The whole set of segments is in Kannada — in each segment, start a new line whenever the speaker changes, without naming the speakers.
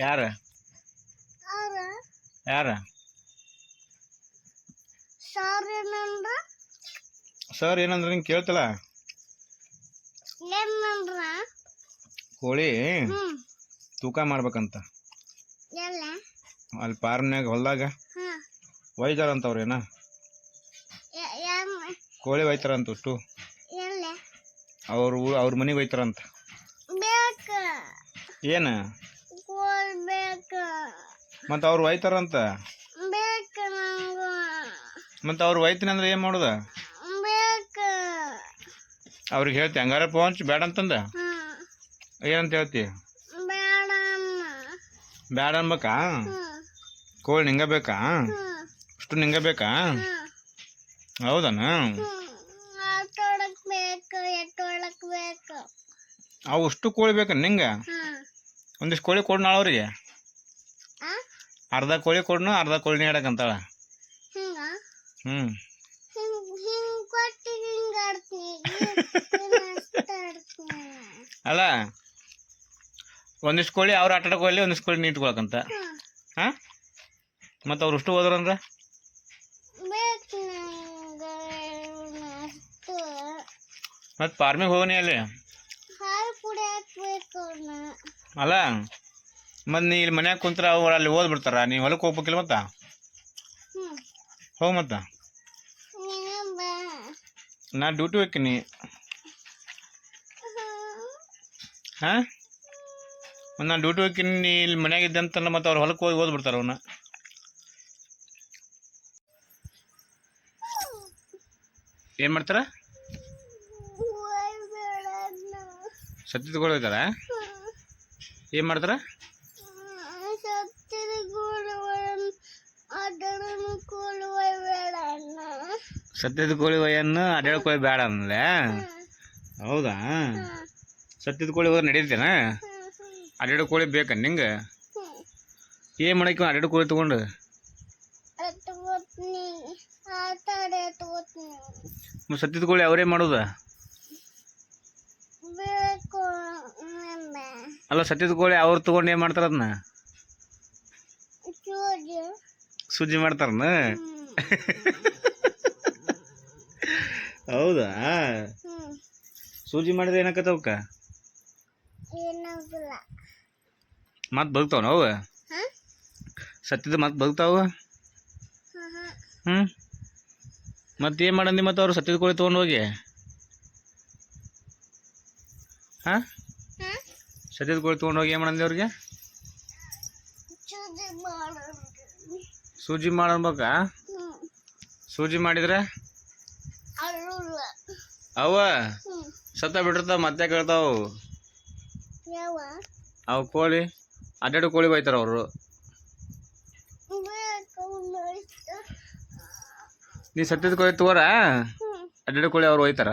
ಯಾರ? ಯಾರ?
ಸರ್ ಏನಂದ್ರ?
ಸರ್ ಏನಂದ್ರೆ ನಿಂಗೆ ಕೇಳ್ತಲ್ಲ
ಏನಂದ್ರ?
ಕೋಳಿ ತೂಕ ಮಾಡ್ಬೇಕಂತ. ಅಲ್ಲಿ ಪಾರ್ನ್ಯಾಗ ಹೊಲ್ದಾಗ? ಒಯ್ದಾರಂತವ್ರೇನ? ಕೋಳಿ ಒಯ್ತಾರಂತ ಅಷ್ಟು? ಅವ್ರ ಅವ್ರ ಮನೆಗೆ ಒಯ್ತಾರಂತ? ಏನ?
ಬೇಕ.
ಮತ್ತು ಅವ್ರು ಒಯ್ತಾರಂತ?
ಮತ್ತ ನಂಗ.
ಮತ್ತು ಅವ್ರು ಒಯ್ತೀನಿ ಅಂದ್ರೆ ಏನು ಮಾಡುದ?
ಬೇಕ.
ಅವ್ರಿಗೆ ಹೇಳ್ತಿ ಹಂಗಾರ ಪೋಂಚ್ ಬೇಡ ಅಂತಂದ? ಏನಂತ ಹೇಳ್ತಿ?
ಬೇಡ ಅಮ್ಮ.
ಬೇಡ ಅನ್ಬೇಕಾ?
ಹ್ಮ್.
ಕೋಳಿ ನಿಂಗ ಬೇಕಾ
ಹ್ಮ್.
ಅಷ್ಟು ನಿಂಗ ಬೇಕಾ
ಹ್ಮ್.
ಹೌದನ?
ಹ್ಮ್. ಆಟೋಡಕ್ ಬೇಕು ಎಟ್ಟೋಡಕ್ ಬೇಕು.
ಅವು ಅಷ್ಟು ಕೋಳಿ ಬೇಕಾ ನಿಂಗ? ಒಂದಿಷ್ಟು ಕೋಳಿ ಕೊಡು ನಾಳೆ ಅವ್ರಿಗೆ.
ಆ
ಅರ್ಧ ಕೋಳಿ ಕೊಡ್ನು ಅರ್ಧ ಕೋಳಿ ನೀಡಕ್
ಅಂತಾಳ.
ಹ್ಞೂ ಅಲ್ಲ ಒಂದಿಷ್ಟು ಕೋಳಿ ಅವ್ರು ಆಟ ಹೋಗಲಿ ಒಂದಿಷ್ಟು ಕೋಳಿ ನೀಟ್ಕೊಳಕಂತ ಹಾಂ. ಮತ್ತು ಅವ್ರು ಅಷ್ಟು. ಹೋದ್ರಂದ್ರೆ ಮತ್ತು ಫಾರ್ಮಿಗೆ ಹೋಗನಿ ಅಲ್ಲಿ? ಅಲ್ಲ ಮತ್ತು ನೀ ಇಲ್ಲಿ ಮನ್ಯಾಗ ಕುಂತ್ರ ಅವ್ರು ಅಲ್ಲಿ ಓದ್ಬಿಡ್ತಾರ ನೀವು ಹೊಲಕ್ಕೆ ಹೋಗ್ಬೇಕಿಲ್ಲ ಮತ್ತೆ? ಹೋಗ ಮತ್ತ? ನಾ ಡ್ಯೂಟಿ ಹೋಗ್ತೀನಿ. ಹಾಂ? ನಾನು ಡ್ಯೂಟಿ ಹೋಗ್ತೀನಿ. ನೀ ಇಲ್ಲಿ ಮನ್ಯಾಗ ಇದ್ದಂತಲ್ಲ ಮತ್ತೆ ಅವ್ರು ಹೊಲಕ್ಕೆ ಹೋಗಿ ಓದ್ಬಿಡ್ತಾರ ಅವನ್ನ ಏನು ಮಾಡ್ತಾರ?
ಹೋಗ್ಬೇಡ ತಗೊಳ್ತಾರ
ಏನು ಮಾಡ್ತಾರ?
ಸತ್ತಿದ
ಕೋಳಿ ವಯನ್ನು ಅಡ್ಯಾಳ ಕೋಳಿ ಬೇಡ ಅಂದ್ಲೆ? ಹೌದಾ? ಸತ್ಯದ ಕೋಳಿ ಹೋದ್ರೆ ನಡೀತೇನ
ಹ್ಮ್.
ಕೋಳಿ ಬೇಕ ನಿಂಗೆ? ಏನ್ ಮಾಡಕ್ಕೆ ಅಡ್ಯಾಡ ಕೋಳಿ ತಗೊಂಡು? ಸತ್ಯದ ಕೋಳಿ ಅವರೇ ಮಾಡೋದು? ಅಲ್ಲ ಸತ್ಯದ ಕೋಳಿ ಅವ್ರು ತೊಗೊಂಡು ಏನು ಮಾಡ್ತಾರ ಅದನ್ನ ಸುಜ್ಜಿ ಮಾಡ್ತಾರನ? ಹೌದಾ? ಸೂಜಿ ಮಾಡಿದ್ರೆ ಏನಾಕತ್ತವಕ್ಕ
ಅವಕ
ಮತ್ತೆ ಬದುಕ್ತಾವ ನಾವು
ಹಾ?
ಸತ್ತಿದ ಮತ್ತೆ ಬದುಕ್ತಾವ
ಹ್ಮ್
ಹ್ಞೂ ಮತ್ತೆ ಏನು ಮಾಡಂದಿ ಮತ್ತೆ ಅವ್ರು ಸತ್ತಿದ ಕೋಳಿ ತೊಗೊಂಡು ಹೋಗಿ? ಹಾಂ? ಸತ್ಯದ ಕೋಳಿ ತೊಗೊಂಡು ಹೋಗಿ ಏನ್ ಮಾಡಂದಿ ಅವ್ರಿಗೆ? ಸೂಜಿ ಮಾಡಬೇಕ ಸೂಜಿ ಮಾಡಿದ್ರೆ? ಅವ? ಸತ್ತ ಬಿಟ್ಟಿರ್ತಾವ, ಮತ್ತೆ ಕೇಳ್ತಾವ ಅವ? ಕೋಳಿ ಅಡ್ಡಾಡು ಕೋಳಿ ಬೈತಾರ ಅವರು. ನೀ ಸತ್ತಿದ ಕೋಳಿ ತಗೋರ ಅಡ್ಡಾಡು ಕೋಳಿ ಅವ್ರು ಹೋಯ್ತಾರ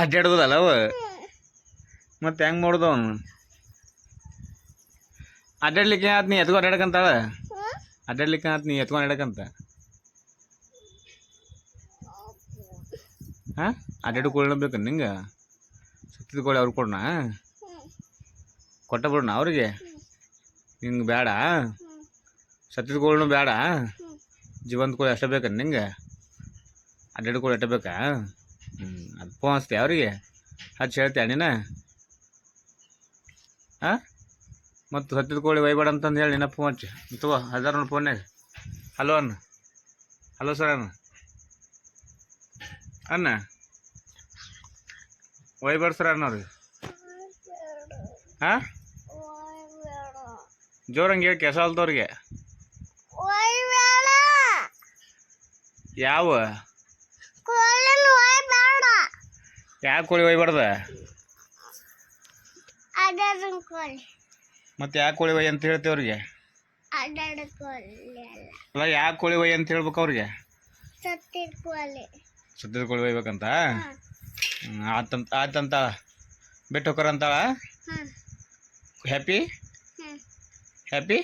ಅಡ್ಡಾಡುದಲ್ಲ ಅವ? ಮತ್ತೆ ಹೆಂಗ್ ಮಾಡುದ ಅವನು? ಅಡ್ಡಾಡ್ಲಿಕ್ಕೆ ಆತ್ ನೀ? ಎತ್ಕೊಂಡು ಅಡ್ಡಾಡಕಂತಾಳ? ಅಡ್ಡಾಡ್ಲಿಕ್ಕೆ ಆತ್ ನೀ? ಎತ್ಕೊಂಡು ಅಡ್ಡಾಡಕಂತ? ಹಾಂ? ಅಡ್ಡಾಡು ಕೋಳಿ ಬೇಕು ನಿಂಗೆ? ಸತ್ತಿದ ಕೋಳಿ ಅವ್ರು ಕೊಡೋಣ ಕೊಟ್ಟೆ ಬಿಡೋಣ ಅವ್ರಿಗೆ? ನಿಂಗೆ ಬೇಡ ಸತ್ತಿದ ಕೋಳಿನೂ ಬೇಡ ಜೀವಂತ ಕೋಳಿ ಅಷ್ಟೇ ಬೇಕಾ ನಿಂಗೆ? ಅಡ್ಡಾಡು ಕೋಳಿ ಅಷ್ಟೇ ಬೇಕಾ? ಹ್ಞೂ ಅದು ಫೋನ್ ಹಚ್ತೀಯ ಅವ್ರಿಗೆ? ಹಚ್ಚಿ ಹೇಳ್ತೀಯ ನೀನು? ಹಾಂ? ಮತ್ತು ಸತ್ತಿದ ಕೋಳಿ ಒಯ್ಬೇಡ ಅಂತಂದು ಹೇಳಿ ನೆನಪು ಹಚ್ಚಿ ಹಜಾರ ಹಜಾರ್ ಫೋನ್ಯಾಗ. ಹಲೋ ಅಣ್ಣ. ಹಲೋ ಸರ್ ಅಣ್ಣ. ಅನ್ನ ಒಯ್ಬೇಡ ಸರ್ ಅವ್ರಿಗೆ ಹಾಂ? ಜೋರಂಗೆ ಹೇಳಿ ಕೆಸ ಅಲ್ದವ್ರಿಗೆ ಯಾವ? ಯಾವ ಕೋಳಿ ಒಯ್ಬಾರ್ದ
ಕೋಳಿ.
ಮತ್ತು ಯಾಕೆ ಕೋಳಿ ಒಯ್ಯ ಅಂತ ಹೇಳ್ತೀವಿ ಅವ್ರಿಗೆ?
ಅಲ್ಲ
ಯಾಕೆ ಯಾವ ಕೋಳಿ ಒಯ್ಯ ಅಂತ ಹೇಳ್ಬೇಕು ಅವ್ರಿಗೆ? ಸದ್ಯದ ಕೋಳಿ ಒಯ್ಬೇಕಂತ ಆತಂತ ಆತಂತ ಬಿಟ್ಟು ಹೋಗ್ತಾರ ಅಂತಾಳ?
ಹಾ.
Happy happy